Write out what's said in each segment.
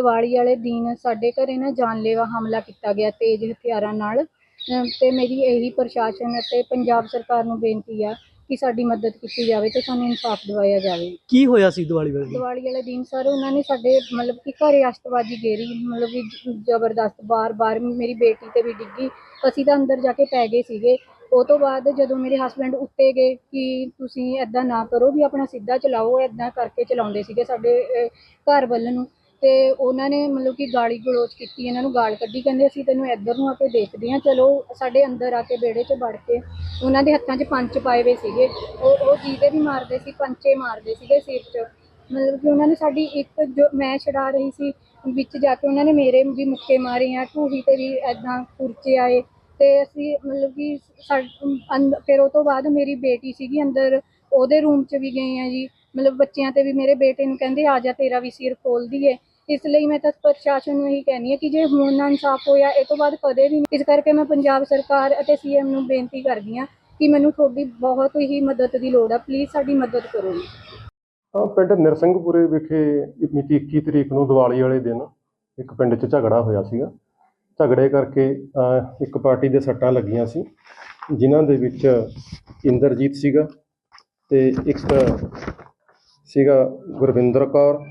ਦੀਵਾਲੀ ਵਾਲੇ ਦਿਨ ਸਾਡੇ ਘਰੇ ਨਾ ਜਾਨਲੇਵਾ ਹਮਲਾ ਕੀਤਾ ਗਿਆ ਤੇਜ਼ ਹਥਿਆਰਾਂ ਨਾਲ। ਅਮ ਤੇ ਮੇਰੀ ਇਹੀ ਪ੍ਰਸ਼ਾਸਨ ਅਤੇ ਪੰਜਾਬ ਸਰਕਾਰ ਨੂੰ ਬੇਨਤੀ ਆ ਕਿ ਸਾਡੀ ਮਦਦ ਕੀਤੀ ਜਾਵੇ ਤੇ ਸਾਨੂੰ ਇਨਸਾਫ ਦਿਵਾਇਆ ਜਾਵੇ। ਕੀ ਹੋਇਆ ਸੀ ਦੀਵਾਲੀ ਵਾਲੇ ਦਿਨ? ਦੀਵਾਲੀ ਵਾਲੇ ਦਿਨ ਸਰ ਉਹਨਾਂ ਨੇ ਸਾਡੇ ਮਤਲਬ ਕਿ ਘਰੇ ਅਸ਼ਤਬਾਜੀ ਗੇਰੀ ਮਤਲਬ ਕਿ ਜ- ਜ਼ਬਰਦਸਤ ਬਾਰ-ਬਾਰ ਮੇਰੀ ਬੇਟੀ ਤੇ ਵੀ ਡਿੱਗੀ। ਅਸੀਂ ਤਾਂ ਅੰਦਰ ਜਾ ਕੇ ਪੈ ਗਏ ਸੀਗੇ। ਉਹ ਤੋਂ ਬਾਅਦ ਜਦੋਂ ਮੇਰੇ ਹਸਬੰਡ ਉੱਤੇ ਗਏ ਕਿ ਤੁਸੀਂ ਐਦਾਂ ਨਾ ਕਰੋ ਵੀ ਆਪਣਾ ਸਿੱਧਾ ਚਲਾਓ ਐਦਾਂ ਕਰਕੇ ਚਲਾਉਂਦੇ ਸੀਗੇ ਸਾਡੇ ਅਹ, ਘਰ ਵੱਲ ਨੂੰ। ਤੇ ਉਹਨਾਂ ਨੇ ਮਤਲਬ ਕਿ ਗਾਲੀ ਗਲੋਚ ਕੀਤੀ, ਇਹਨਾਂ ਨੂੰ ਗਾਲ ਕੱਢੀ, ਕਹਿੰਦੇ ਅਸੀਂ ਤੈਨੂੰ ਇੱਧਰ ਨੂੰ ਆ ਕੇ ਦੇਖਦੇ ਹਾਂ, ਚਲੋ ਸਾਡੇ ਅੰਦਰ ਆ ਕੇ ਵਿਹੜੇ 'ਚ ਵੜ ਕੇ ਉਹਨਾਂ ਦੇ ਹੱਥਾਂ 'ਚ ਪੰਚ ਪਾਏ ਹੋਏ ਸੀਗੇ, ਉਹ ਉਹ ਜਿਹਦੇ ਵੀ ਮਾਰਦੇ ਸੀ, ਪੰਚੇ ਮਾਰਦੇ ਸੀਗੇ ਸਿਰ 'ਚ, ਮਤਲਬ ਕਿ ਉਹਨਾਂ ਨੇ ਸਾਡੀ ਇੱਕ ਜੋ ਮੈਂ ਛਡਾ ਰਹੀ ਸੀ, ਵਿੱਚ ਜਾ ਕੇ ਉਹਨਾਂ ਨੇ ਮੇਰੇ ਵੀ ਮੁੱਕੇ ਮਾਰੇ ਆ, ਢੂਹੀ ਤੇ ਵੀ ਐਦਾਂ ਕੁਰਚੇ ਆਏ, ਤੇ ਅਸੀਂ ਮਤਲਬ ਕਿ ਸਾ- ਫਿਰ ਉਹ ਤੋਂ ਬਾਅਦ ਮੇਰੀ ਬੇਟੀ ਸੀਗੀ ਅੰਦਰ, ਉਹਦੇ ਰੂਮ 'ਚ ਵੀ ਗਏ ਆ ਜੀ, ਮਤਲਬ ਬੱਚਿਆਂ ਤੇ ਵੀ ਮੇਰੇ ਬੇਟੇ ਨੂੰ ਕਹਿੰਦੇ ਆ ਜਾ ਤੇਰਾ ਵੀ ਸਿਰ ਖੋਲ ਦਈਏ ਇਸ ਲਈ ਮੈਂ ਤਾਂ ਪ੍ਰਸ਼ਾਸਨ ਨੂੰ ਇਹੀ ਕਹਿੰਦੀ ਹਾਂ ਕਿ ਜੇ ਹੁਣ ਨਾ ਇਨਸਾਫ ਹੋਇਆ, ਇਹ ਤੋਂ ਬਾਅਦ ਕਦੇ ਵੀ ਨਹੀਂ। ਇਸ ਕਰਕੇ ਮੈਂ ਪੰਜਾਬ ਸਰਕਾਰ ਅਤੇ ਸੀਐਮ ਨੂੰ ਬੇਨਤੀ ਕਰਦੀ ਹਾਂ ਕਿ ਮੈਨੂੰ ਤੁਹਾਡੀ ਬਹੁਤ ਹੀ ਮਦਦ ਦੀ ਲੋੜ ਆ। ਪਲੀਜ਼ ਸਾਡੀ ਮਦਦ ਕਰੋ। ਜੀ ਪਿੰਡ ਨਿਰਸਿੰਘਪੁਰੇ ਵਿਖੇ ਮਿਤੀ 21 ਤਰੀਕ ਨੂੰ ਦੀਵਾਲੀ ਵਾਲੇ ਦਿਨ ਇੱਕ ਪਿੰਡ 'ਚ ਝਗੜਾ ਹੋਇਆ ਸੀਗਾ। ਝਗੜੇ ਕਰਕੇ ਇੱਕ ਪਾਰਟੀ ਦੇ ਸੱਟਾਂ ਲੱਗੀਆਂ ਸੀ, ਜਿਨ੍ਹਾਂ ਦੇ ਵਿੱਚ ਇੰਦਰਜੀਤ ਸੀਗਾ ਤੇ ਇੱਕ ਸੀਗਾ ਗੁਰਵਿੰਦਰ ਕੌਰ,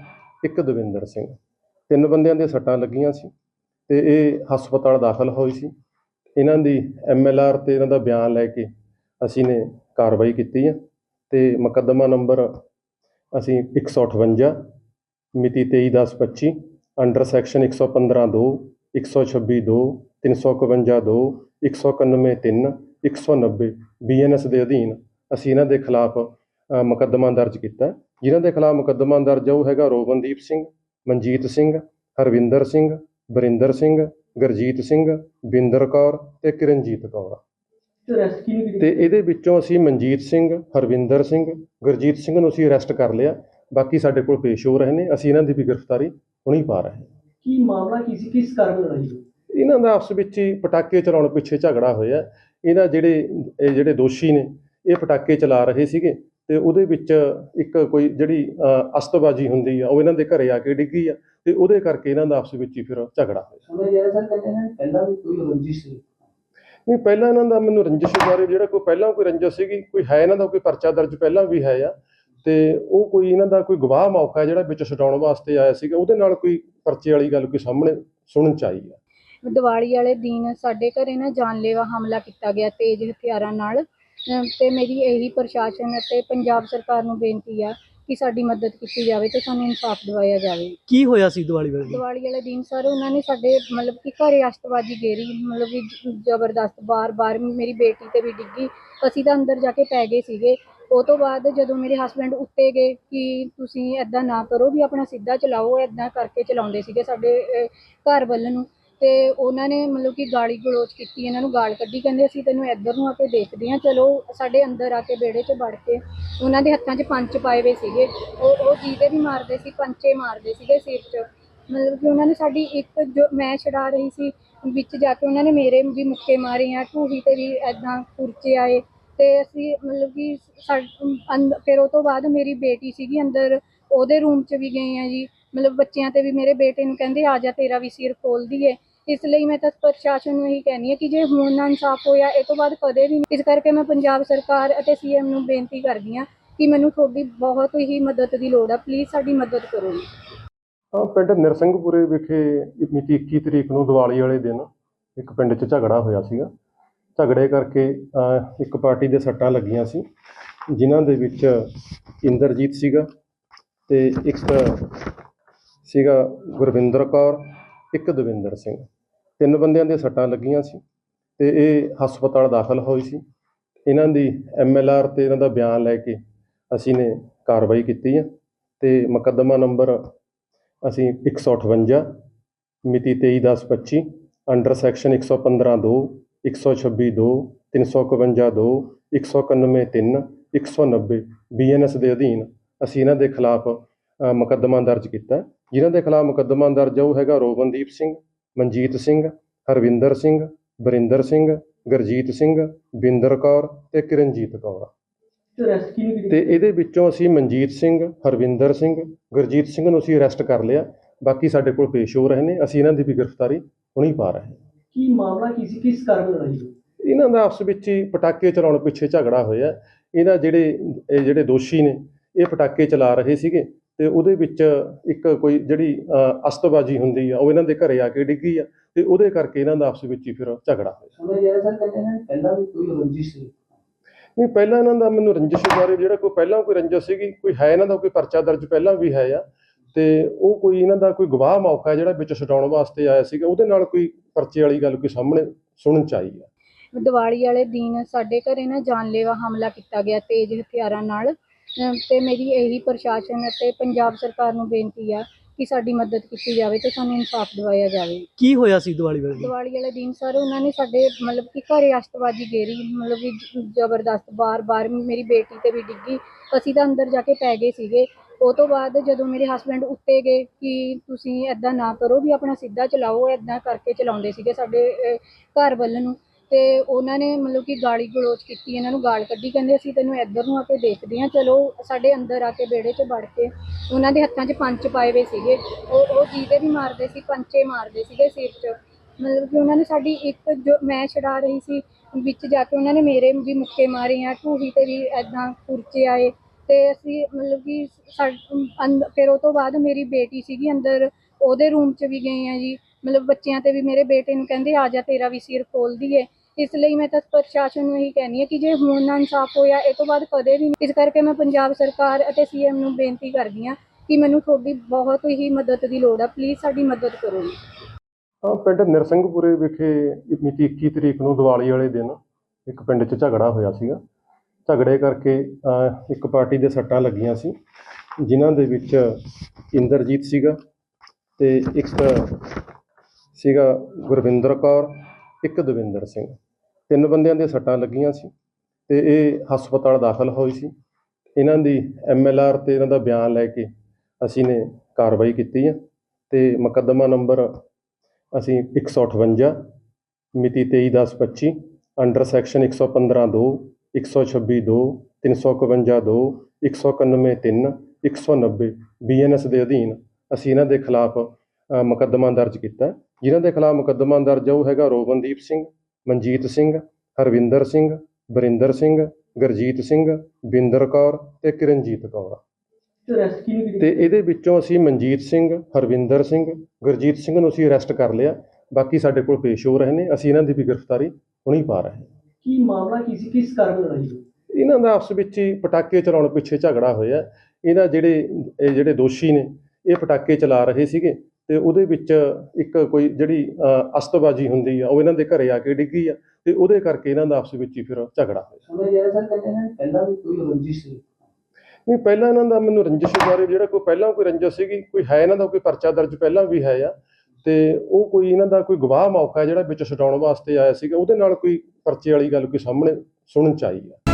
ਇੱਕ ਦਵਿੰਦਰ ਸਿੰਘ। ਤਿੰਨ ਬੰਦਿਆਂ ਦੇ ਸੱਟਾਂ ਲੱਗੀਆਂ ਸੀ ਤੇ ਇਹ ਹਸਪਤਾਲ ਦਾਖਲ ਹੋਈ ਸੀ। ਇਹਨਾਂ ਦੀ ਐਮਐਲਆਰ ਤੇ ਇਹਨਾਂ ਦਾ ਬਿਆਨ ਲੈ ਕੇ ਅਸੀਂ ਨੇ ਕਾਰਵਾਈ ਕੀਤੀ ਹੈ ਤੇ ਮੁਕੱਦਮਾ ਨੰਬਰ ਅਸੀਂ 158 ਮਿਤੀ 23/10/25 ਅੰਡਰ ਸੈਕਸ਼ਨ 115 2 126 2 351 2 191 3 190 ਬੀਐਨਐਸ ਦੇ ਅਧੀਨ ਅਸੀਂ ਇਹਨਾਂ ਦੇ ਖਿਲਾਫ ਮੁਕੱਦਮਾ ਦਰਜ ਕੀਤਾ। ਜਿਨ੍ਹਾਂ ਦੇ ਖਿਲਾਫ ਮੁਕੱਦਮਾ ਦਰਜ ਆ ਉਹ ਹੈਗਾ ਰੋਵਨਦੀਪ ਸਿੰਘ ਮਨਜੀਤ ਸਿੰਘ ਹਰਵਿੰਦਰ ਸਿੰਘ ਬਰਿੰਦਰ ਸਿੰਘ ਗੁਰਜੀਤ ਸਿੰਘ ਬਿੰਦਰ ਕੌਰ ਤੇ ਕਿਰਨਜੀਤ ਕੌਰ। ਤੇ ਇਹਦੇ ਵਿੱਚੋਂ ਅਸੀਂ ਮਨਜੀਤ ਸਿੰਘ ਹਰਵਿੰਦਰ ਸਿੰਘ ਗੁਰਜੀਤ ਸਿੰਘ ਨੂੰ ਅਸੀਂ ਅਰੈਸਟ ਕਰ ਲਿਆ। ਬਾਕੀ ਸਾਡੇ ਕੋਲ ਪੇਸ਼ ਹੋ ਰਹੇ ਨੇ। ਅਸੀਂ ਇਹਨਾਂ ਦੀ ਵੀ ਗ੍ਰਿਫਤਾਰੀ ਹੁਣੀ ਪਾ ਰਹੇ ਹਾਂ। ਕੀ ਮਾਮਲਾ ਕੀ ਸੀ? ਕਿਸ ਕਾਰਨ ਲੜਾਈ ਇਹਨਾਂ ਦਾ ਆਪਸ ਵਿੱਚ ਹੀ ਪਟਾਕੇ ਚਲਾਉਣ ਪਿੱਛੇ ਝਗੜਾ ਹੋਇਆ। ਇਹਨਾਂ ਜਿਹੜੇ ਇਹ ਜਿਹੜੇ ਦੋਸ਼ੀ ਨੇ ਇਹ ਪਟਾਕੇ ਚਲਾ ਰਹੇ ਸੀਗੇ। ਤੇ ਉਹਦੇ ਵਿੱਚ ਇੱਕ ਕੋਈ ਜਿਹੜੀ ਅਸਤਬਾਜੀ ਹੁੰਦੀ ਆ ਉਹ ਇਹਨਾਂ ਦੇ ਘਰੇ ਆ ਕੇ ਡਿੱਗੀ ਆ ਤੇ ਉਹਦੇ ਕਰਕੇ ਇਹਨਾਂ ਦਾ ਆਪਸ ਵਿੱਚ ਹੀ ਫਿਰ ਝਗੜਾ ਹੋਇਆ। ਸੁਣਿਆ ਜਾ ਰਿਹਾ ਸਰ ਕਹਿੰਦੇ ਨੇ ਪਹਿਲਾਂ ਵੀ ਕੋਈ ਰੰਜਿਸ਼ ਸੀ? ਨਹੀਂ ਪਹਿਲਾਂ ਇਹਨਾਂ ਦਾ ਮੈਨੂੰ ਰੰਜਿਸ਼ ਬਾਰੇ ਜਿਹੜਾ ਕੋਈ ਪਹਿਲਾਂ ਕੋਈ ਰੰਜਿਸ਼ ਸੀਗੀ ਕੋਈ ਹੈ ਇਹਨਾਂ ਦਾ ਕੋਈ ਪਰਚਾ ਦਰਜ ਪਹਿਲਾਂ ਵੀ ਹੈ ਆ ਤੇ ਉਹ ਕੋਈ ਇਹਨਾਂ ਦਾ ਕੋਈ ਗਵਾਹ ਮੌਕਾ ਜਿਹੜਾ ਵਿੱਚ ਛਡਾਉਣ ਵਾਸਤੇ ਆਇਆ ਸੀਗਾ ਉਹਦੇ ਨਾਲ ਕੋਈ ਪਰਚੇ ਵਾਲੀ ਗੱਲ ਕੋਈ ਸਾਹਮਣੇ ਸੁਣਨ ਚ ਆਈ ਆ। ਦੀਵਾਲੀ ਵਾਲੇ ਦਿਨ ਸਾਡੇ ਘਰੇ ਨਾ ਜਾਨਲੇਵਾ ਹਮਲਾ ਕੀਤਾ ਗਿਆ ਤੇਜ਼ ਹਥਿਆਰਾਂ ਨਾਲ। ਤੇ ਮੇਰੀ ਇਹੀ ਪ੍ਰਸ਼ਾਸਨ ਅਤੇ ਪੰਜਾਬ ਸਰਕਾਰ ਨੂੰ ਬੇਨਤੀ ਆ ਕਿ ਸਾਡੀ ਮਦਦ ਕੀਤੀ ਜਾਵੇ ਤੇ ਸਾਨੂੰ ਇਨਸਾਫ ਦਿਵਾਇਆ ਜਾਵੇ। ਕੀ ਹੋਇਆ ਸੀ ਦੀਵਾਲੀ ਵਾਲੇ ਦਿਨ? ਦੀਵਾਲੀ ਵਾਲੇ ਦਿਨ ਸਰ ਉਹਨਾਂ ਨੇ ਸਾਡੇ ਮਤਲਬ ਕਿ ਘਰੇ ਅਸ਼ਤਬਾਜੀ ਗੇਰੀ ਮਤਲਬ ਕਿ ਜ਼ਬਰਦਸਤ ਬਾਰ-ਬਾਰ ਮੇਰੀ ਬੇਟੀ ਤੇ ਵੀ ਡਿੱਗੀ। ਅਸੀਂ ਤਾਂ ਅੰਦਰ ਜਾ ਕੇ ਪੈ ਗਏ ਸੀਗੇ। ਉਹ ਤੋਂ ਬਾਅਦ ਜਦੋਂ ਮੇਰੇ ਹਸਬੰਡ ਉੱਤੇ ਗਏ ਕਿ ਤੁਸੀਂ ਐਦਾਂ ਨਾ ਕਰੋ ਵੀ ਆਪਣਾ ਸਿੱਧਾ ਚਲਾਓ ਐਦਾਂ ਕਰਕੇ ਚਲਾਉਂਦੇ ਸੀਗੇ ਸਾਡੇ ਅਹ, ਘਰ ਵੱਲ ਨੂੰ। ਤੇ ਉਹਨਾਂ ਨੇ ਮਤਲਬ ਕਿ ਗਾਲੀ ਗਲੋਚ ਕੀਤੀ, ਇਹਨਾਂ ਨੂੰ ਗਾਲ ਕੱਢੀ, ਕਹਿੰਦੇ ਅਸੀਂ ਤੈਨੂੰ ਇੱਧਰ ਨੂੰ ਆ ਕੇ ਦੇਖਦੇ ਹਾਂ, ਚਲੋ ਸਾਡੇ ਅੰਦਰ ਆ ਕੇ ਵਿਹੜੇ 'ਚ ਵੜ ਕੇ ਉਹਨਾਂ ਦੇ ਹੱਥਾਂ 'ਚ ਪੰਚ ਪਾਏ ਹੋਏ ਸੀਗੇ, ਉਹ ਉਹ ਜਿਹਦੇ ਵੀ ਮਾਰਦੇ ਸੀ, ਪੰਚੇ ਮਾਰਦੇ ਸੀਗੇ ਸਿਰ 'ਚ, ਮਤਲਬ ਕਿ ਉਹਨਾਂ ਨੇ ਸਾਡੀ ਇੱਕ ਜੋ ਮੈਂ ਛਡਾ ਰਹੀ ਸੀ, ਵਿੱਚ ਜਾ ਕੇ ਉਹਨਾਂ ਨੇ ਮੇਰੇ ਵੀ ਮੁੱਕੇ ਮਾਰੇ ਆ, ਢੂਹੀ ਤੇ ਵੀ ਐਦਾਂ ਕੁਰਚੇ ਆਏ, ਤੇ ਅਸੀਂ ਮਤਲਬ ਕਿ ਸਾ- ਫਿਰ ਉਹ ਤੋਂ ਬਾਅਦ ਮੇਰੀ ਬੇਟੀ ਸੀਗੀ ਅੰਦਰ, ਉਹਦੇ ਰੂਮ 'ਚ ਵੀ ਗਏ ਆ ਜੀ, ਮਤਲਬ ਬੱਚਿਆਂ ਤੇ ਵੀ ਮੇਰੇ ਬੇਟੇ ਨੂੰ ਕਹਿੰਦੇ ਆ ਜਾ ਤੇਰਾ ਵੀ ਸਿਰ ਖੋਲ ਦਈਏ ਇਸ ਲਈ ਮੈਂ ਤਾਂ ਪ੍ਰਸ਼ਾਸਨ ਨੂੰ ਇਹੀ ਕਹਿੰਦੀ ਹਾਂ ਕਿ ਜੇ ਹੁਣ ਨਾ ਇਨਸਾਫ ਹੋਇਆ, ਇਹ ਤੋਂ ਬਾਅਦ ਕਦੇ ਵੀ ਨਹੀਂ। ਇਸ ਕਰਕੇ ਮੈਂ ਪੰਜਾਬ ਸਰਕਾਰ ਅਤੇ ਸੀਐਮ ਨੂੰ ਬੇਨਤੀ ਕਰਦੀ ਹਾਂ ਕਿ ਮੈਨੂੰ ਤੁਹਾਡੀ ਬਹੁਤ ਹੀ ਮਦਦ ਦੀ ਲੋੜ ਆ। ਪਲੀਜ਼ ਸਾਡੀ ਮਦਦ ਕਰੋ। ਜੀ ਪਿੰਡ ਨਿਰਸਿੰਘਪੁਰੇ ਵਿਖੇ ਮਿਤੀ 21 ਤਰੀਕ ਨੂੰ ਦੀਵਾਲੀ ਵਾਲੇ ਦਿਨ ਇੱਕ ਪਿੰਡ 'ਚ ਝਗੜਾ ਹੋਇਆ ਸੀਗਾ। ਝਗੜੇ ਕਰਕੇ ਇੱਕ ਪਾਰਟੀ ਦੇ ਸੱਟਾਂ ਲੱਗੀਆਂ ਸੀ, ਜਿਨ੍ਹਾਂ ਦੇ ਵਿੱਚ ਇੰਦਰਜੀਤ ਸੀਗਾ ਤੇ ਇੱਕ ਸੀਗਾ ਗੁਰਵਿੰਦਰ ਕੌਰ, ਇੱਕ ਦਵਿੰਦਰ ਸਿੰਘ। ਤਿੰਨ ਬੰਦਿਆਂ ਦੇ ਸੱਟਾਂ ਲੱਗੀਆਂ ਸੀ ਤੇ ਇਹ ਹਸਪਤਾਲ ਦਾਖਲ ਹੋਈ ਸੀ। ਇਹਨਾਂ ਦੀ ਐਮਐਲਆਰ ਤੇ ਇਹਨਾਂ ਦਾ ਬਿਆਨ ਲੈ ਕੇ ਅਸੀਂ ਨੇ ਕਾਰਵਾਈ ਕੀਤੀ ਹੈ ਤੇ ਮੁਕੱਦਮਾ ਨੰਬਰ ਅਸੀਂ 158 ਮਿਤੀ 23/10/25 ਅੰਡਰ ਸੈਕਸ਼ਨ 115 2 126 2 351 2 191 3 190 ਬੀਐਨਐਸ ਦੇ ਅਧੀਨ ਅਸੀਂ ਇਹਨਾਂ ਦੇ ਖਿਲਾਫ ਮੁਕੱਦਮਾ ਦਰਜ ਕੀਤਾ। ਜਿਨ੍ਹਾਂ ਦੇ ਖਿਲਾਫ ਮੁਕੱਦਮਾ ਦਰਜ ਆ ਉਹ ਹੈਗਾ ਰੋਵਨਦੀਪ ਸਿੰਘ ਮਨਜੀਤ ਸਿੰਘ ਹਰਵਿੰਦਰ ਸਿੰਘ ਬਰਿੰਦਰ ਸਿੰਘ ਗੁਰਜੀਤ ਸਿੰਘ ਬਿੰਦਰ ਕੌਰ ਤੇ ਕਿਰਨਜੀਤ ਕੌਰ। ਤੇ ਇਹਦੇ ਵਿੱਚੋਂ ਅਸੀਂ ਮਨਜੀਤ ਸਿੰਘ ਹਰਵਿੰਦਰ ਸਿੰਘ ਗੁਰਜੀਤ ਸਿੰਘ ਨੂੰ ਅਸੀਂ ਅਰੈਸਟ ਕਰ ਲਿਆ। ਬਾਕੀ ਸਾਡੇ ਕੋਲ ਪੇਸ਼ ਹੋ ਰਹੇ ਨੇ। ਅਸੀਂ ਇਹਨਾਂ ਦੀ ਵੀ ਗ੍ਰਿਫਤਾਰੀ ਹੁਣੀ ਪਾ ਰਹੇ ਹਾਂ। ਕੀ ਮਾਮਲਾ ਕੀ ਸੀ? ਕਿਸ ਕਾਰਨ ਲੜਾਈ ਇਹਨਾਂ ਦਾ ਆਪਸ ਵਿੱਚ ਹੀ ਪਟਾਕੇ ਚਲਾਉਣ ਪਿੱਛੇ ਝਗੜਾ ਹੋਇਆ। ਇਹਨਾਂ ਜਿਹੜੇ ਇਹ ਜਿਹੜੇ ਦੋਸ਼ੀ ਨੇ ਇਹ ਪਟਾਕੇ ਚਲਾ ਰਹੇ ਸੀਗੇ। ਤੇ ਉਹਦੇ ਵਿੱਚ ਇੱਕ ਕੋਈ ਜਿਹੜੀ ਅਸਤਬਾਜੀ ਹੁੰਦੀ ਆ ਉਹ ਇਹਨਾਂ ਦੇ ਘਰੇ ਆ ਕੇ ਡਿੱਗੀ ਆ ਤੇ ਉਹਦੇ ਕਰਕੇ ਇਹਨਾਂ ਦਾ ਆਪਸ ਵਿੱਚ ਹੀ ਫਿਰ ਝਗੜਾ ਹੋਇਆ। ਪਹਿਲਾਂ ਵੀ ਕੋਈ ਰੰਜਿਸ਼ ਸੀ? ਨਹੀਂ ਪਹਿਲਾਂ ਇਹਨਾਂ ਦਾ ਮੈਨੂੰ ਰੰਜਿਸ਼ ਬਾਰੇ ਜਿਹੜਾ ਕੋਈ ਪਹਿਲਾਂ ਕੋਈ ਰੰਜਿਸ਼ ਸੀਗੀ ਕੋਈ ਹੈ ਇਹਨਾਂ ਦਾ ਕੋਈ ਪਰਚਾ ਦਰਜ ਪਹਿਲਾਂ ਵੀ ਹੈ ਆ ਤੇ ਉਹ ਕੋਈ ਇਹਨਾਂ ਦਾ ਕੋਈ ਗਵਾਹ ਮੌਕਾ ਜਿਹੜਾ ਵਿੱਚ ਛਡਾਉਣ ਵਾਸਤੇ ਆਇਆ ਸੀਗਾ ਉਹਦੇ ਨਾਲ ਕੋਈ ਪਰਚੇ ਵਾਲੀ ਗੱਲ ਕੋਈ ਸਾਹਮਣੇ ਸੁਣਨ ਚ ਆਈ ਆ। ਦੀਵਾਲੀ ਵਾਲੇ ਦਿਨ ਸਾਡੇ ਘਰੇ ਨਾ ਜਾਨਲੇਵਾ ਹਮਲਾ ਕੀਤਾ ਗਿਆ ਤੇਜ਼ ਹਥਿਆਰਾਂ ਨਾਲ। ਅਮ ਤੇ ਮੇਰੀ ਇਹੀ ਪ੍ਰਸ਼ਾਸਨ ਅਤੇ ਪੰਜਾਬ ਸਰਕਾਰ ਨੂੰ ਬੇਨਤੀ ਆ ਕਿ ਸਾਡੀ ਮਦਦ ਕੀਤੀ ਜਾਵੇ ਤੇ ਸਾਨੂੰ ਇਨਸਾਫ ਦਿਵਾਇਆ ਜਾਵੇ। ਕੀ ਹੋਇਆ ਸੀ ਦੀਵਾਲੀ ਵੇਲੇ ਦੀਵਾਲੀ ਵਾਲੇ ਦਿਨ ਸਰ ਉਹਨਾਂ ਨੇ ਸਾਡੇ ਮਤਲਬ ਕਿ ਘਰੇ ਅਸ਼ਤਬਾਜੀ ਗੇਰੀ ਮਤਲਬ ਕਿ ਜ- ਜ਼ਬਰਦਸਤ ਬਾਰ-ਬਾਰ ਮੇਰੀ ਬੇਟੀ ਤੇ ਵੀ ਡਿੱਗੀ। ਅਸੀਂ ਤਾਂ ਅੰਦਰ ਜਾ ਕੇ ਪੈ ਗਏ ਸੀਗੇ। ਉਹ ਤੋਂ ਬਾਅਦ ਜਦੋਂ ਮੇਰੇ ਹਸਬੰਡ ਉੱਤੇ ਗਏ ਕਿ ਤੁਸੀਂ ਐਦਾਂ ਨਾ ਕਰੋ ਵੀ ਆਪਣਾ ਸਿੱਧਾ ਚਲਾਓ ਐਦਾਂ ਕਰਕੇ ਚਲਾਉਂਦੇ ਸੀਗੇ ਸਾਡੇ ਅਹ, ਘਰ ਵੱਲ ਨੂੰ। ਤੇ ਉਹਨਾਂ ਨੇ ਮਤਲਬ ਕਿ ਗਾਲੀ ਗਲੋਚ ਕੀਤੀ, ਇਹਨਾਂ ਨੂੰ ਗਾਲ ਕੱਢੀ, ਕਹਿੰਦੇ ਅਸੀਂ ਤੈਨੂੰ ਇੱਧਰ ਨੂੰ ਆ ਕੇ ਦੇਖਦੇ ਹਾਂ, ਚਲੋ ਸਾਡੇ ਅੰਦਰ ਆ ਕੇ ਵਿਹੜੇ 'ਚ ਵੜ ਕੇ ਉਹਨਾਂ ਦੇ ਹੱਥਾਂ 'ਚ ਪੰਚ ਪਾਏ ਹੋਏ ਸੀਗੇ, ਉਹ ਉਹ ਜਿਹਦੇ ਵੀ ਮਾਰਦੇ ਸੀ, ਪੰਚੇ ਮਾਰਦੇ ਸੀਗੇ ਸਿਰ 'ਚ, ਮਤਲਬ ਕਿ ਉਹਨਾਂ ਨੇ ਸਾਡੀ ਇੱਕ ਜੋ ਮੈਂ ਛਡਾ ਰਹੀ ਸੀ, ਵਿੱਚ ਜਾ ਕੇ ਉਹਨਾਂ ਨੇ ਮੇਰੇ ਵੀ ਮੁੱਕੇ ਮਾਰੇ ਆ, ਢੂਹੀ ਤੇ ਵੀ ਐਦਾਂ ਕੁਰਚੇ ਆਏ, ਤੇ ਅਸੀਂ ਮਤਲਬ ਕਿ ਸਾ- ਫਿਰ ਉਹ ਤੋਂ ਬਾਅਦ ਮੇਰੀ ਬੇਟੀ ਸੀਗੀ ਅੰਦਰ, ਉਹਦੇ ਰੂਮ 'ਚ ਵੀ ਗਏ ਆ ਜੀ, ਮਤਲਬ ਬੱਚਿਆਂ ਤੇ ਵੀ ਮੇਰੇ ਬੇਟੇ ਨੂੰ ਕਹਿੰਦੇ ਆ ਜਾ ਤੇਰਾ ਵੀ ਸਿਰ ਖੋਲ ਦਈਏ ਇਸ ਲਈ ਮੈਂ ਤਾਂ ਪ੍ਰਸ਼ਾਸਨ ਨੂੰ ਇਹੀ ਕਹਿੰਦੀ ਹਾਂ ਕਿ ਜੇ ਹੁਣ ਨਾ ਇਨਸਾਫ ਹੋਇਆ, ਇਹ ਤੋਂ ਬਾਅਦ ਕਦੇ ਵੀ ਨਹੀਂ। ਇਸ ਕਰਕੇ ਮੈਂ ਪੰਜਾਬ ਸਰਕਾਰ ਅਤੇ ਸੀਐਮ ਨੂੰ ਬੇਨਤੀ ਕਰਦੀ ਹਾਂ ਕਿ ਮੈਨੂੰ ਤੁਹਾਡੀ ਬਹੁਤ ਹੀ ਮਦਦ ਦੀ ਲੋੜ ਆ। ਪਲੀਜ਼ ਸਾਡੀ ਮਦਦ ਕਰੋ। ਜੀ ਪਿੰਡ ਨਿਰਸਿੰਘਪੁਰੇ ਵਿਖੇ ਮਿਤੀ 21 ਤਰੀਕ ਨੂੰ ਦੀਵਾਲੀ ਵਾਲੇ ਦਿਨ ਇੱਕ ਪਿੰਡ 'ਚ ਝਗੜਾ ਹੋਇਆ ਸੀਗਾ। ਝਗੜੇ ਕਰਕੇ ਇੱਕ ਪਾਰਟੀ ਦੇ ਸੱਟਾਂ ਲੱਗੀਆਂ ਸੀ, ਜਿਨ੍ਹਾਂ ਦੇ ਵਿੱਚ ਇੰਦਰਜੀਤ ਸੀਗਾ ਤੇ ਇੱਕ ਸੀਗਾ ਗੁਰਵਿੰਦਰ ਕੌਰ, ਇੱਕ ਦਵਿੰਦਰ ਸਿੰਘ। ਤਿੰਨ ਬੰਦਿਆਂ ਦੇ ਸੱਟਾਂ ਲੱਗੀਆਂ ਸੀ ਤੇ ਇਹ ਹਸਪਤਾਲ ਦਾਖਲ ਹੋਈ ਸੀ। ਇਹਨਾਂ ਦੀ ਐਮਐਲਆਰ ਤੇ ਇਹਨਾਂ ਦਾ ਬਿਆਨ ਲੈ ਕੇ ਅਸੀਂ ਨੇ ਕਾਰਵਾਈ ਕੀਤੀ ਹੈ ਤੇ ਮੁਕੱਦਮਾ ਨੰਬਰ ਅਸੀਂ 158 ਮਿਤੀ 23/10/25 ਅੰਡਰ ਸੈਕਸ਼ਨ 115 2 126 2 351 2 191 3 190 ਬੀਐਨਐਸ ਦੇ ਅਧੀਨ ਅਸੀਂ ਇਹਨਾਂ ਦੇ ਖਿਲਾਫ ਮੁਕੱਦਮਾ ਦਰਜ ਕੀਤਾ। ਜਿਨ੍ਹਾਂ ਦੇ ਖਿਲਾਫ ਮੁਕੱਦਮਾ ਦਰਜ ਆ ਉਹ ਹੈਗਾ ਰੋਵਨਦੀਪ ਸਿੰਘ ਮਨਜੀਤ ਸਿੰਘ ਹਰਵਿੰਦਰ ਸਿੰਘ ਬਰਿੰਦਰ ਸਿੰਘ ਗੁਰਜੀਤ ਸਿੰਘ ਬਿੰਦਰ ਕੌਰ ਤੇ ਕਿਰਨਜੀਤ ਕੌਰ। ਤੇ ਇਹਦੇ ਵਿੱਚੋਂ ਅਸੀਂ ਮਨਜੀਤ ਸਿੰਘ ਹਰਵਿੰਦਰ ਸਿੰਘ ਗੁਰਜੀਤ ਸਿੰਘ ਨੂੰ ਅਸੀਂ ਅਰੈਸਟ ਕਰ ਲਿਆ। ਬਾਕੀ ਸਾਡੇ ਕੋਲ ਪੇਸ਼ ਹੋ ਰਹੇ ਨੇ। ਅਸੀਂ ਇਹਨਾਂ ਦੀ ਵੀ ਗ੍ਰਿਫਤਾਰੀ ਹੁਣੀ ਪਾ ਰਹੇ ਹਾਂ। ਕੀ ਮਾਮਲਾ ਕੀ ਸੀ? ਕਿਸ ਕਾਰਨ ਲੜਾਈ ਇਹਨਾਂ ਦਾ ਆਪਸ ਵਿੱਚ ਹੀ ਪਟਾਕੇ ਚਲਾਉਣ ਪਿੱਛੇ ਝਗੜਾ ਹੋਇਆ। ਇਹਨਾਂ ਜਿਹੜੇ ਇਹ ਜਿਹੜੇ ਦੋਸ਼ੀ ਨੇ ਇਹ ਪਟਾਕੇ ਚਲਾ ਰਹੇ ਸੀਗੇ। ਤੇ ਉਹਦੇ ਵਿੱਚ ਇੱਕ ਕੋਈ ਜਿਹੜੀ ਅਸਤਬਾਜੀ ਹੁੰਦੀ ਆ ਉਹ ਇਹਨਾਂ ਦੇ ਘਰੇ ਆ ਕੇ ਡਿੱਗੀ ਆ ਤੇ ਉਹਦੇ ਕਰਕੇ ਇਹਨਾਂ ਦਾ ਆਪਸ ਵਿੱਚ ਹੀ ਫਿਰ ਝਗੜਾ ਹੋਇਆ। ਪਹਿਲਾਂ ਵੀ ਕੋਈ ਰੰਜਿਸ਼ ਸੀ? ਨਹੀਂ ਪਹਿਲਾਂ ਇਹਨਾਂ ਦਾ ਮੈਨੂੰ ਰੰਜਿਸ਼ ਬਾਰੇ ਜਿਹੜਾ ਕੋਈ ਪਹਿਲਾਂ ਕੋਈ ਰੰਜਿਸ਼ ਸੀਗੀ ਕੋਈ ਹੈ ਇਹਨਾਂ ਦਾ ਕੋਈ ਪਰਚਾ ਦਰਜ ਪਹਿਲਾਂ ਵੀ ਹੈ ਆ ਤੇ ਉਹ ਕੋਈ ਇਹਨਾਂ ਦਾ ਕੋਈ ਗਵਾਹ ਮੌਕਾ ਜਿਹੜਾ ਵਿੱਚ ਛਡਾਉਣ ਵਾਸਤੇ ਆਇਆ ਸੀਗਾ ਉਹਦੇ ਨਾਲ ਕੋਈ ਪਰਚੇ ਵਾਲੀ ਗੱਲ ਕੋਈ ਸਾਹਮਣੇ ਸੁਣਨ ਚ ਆਈ ਆ।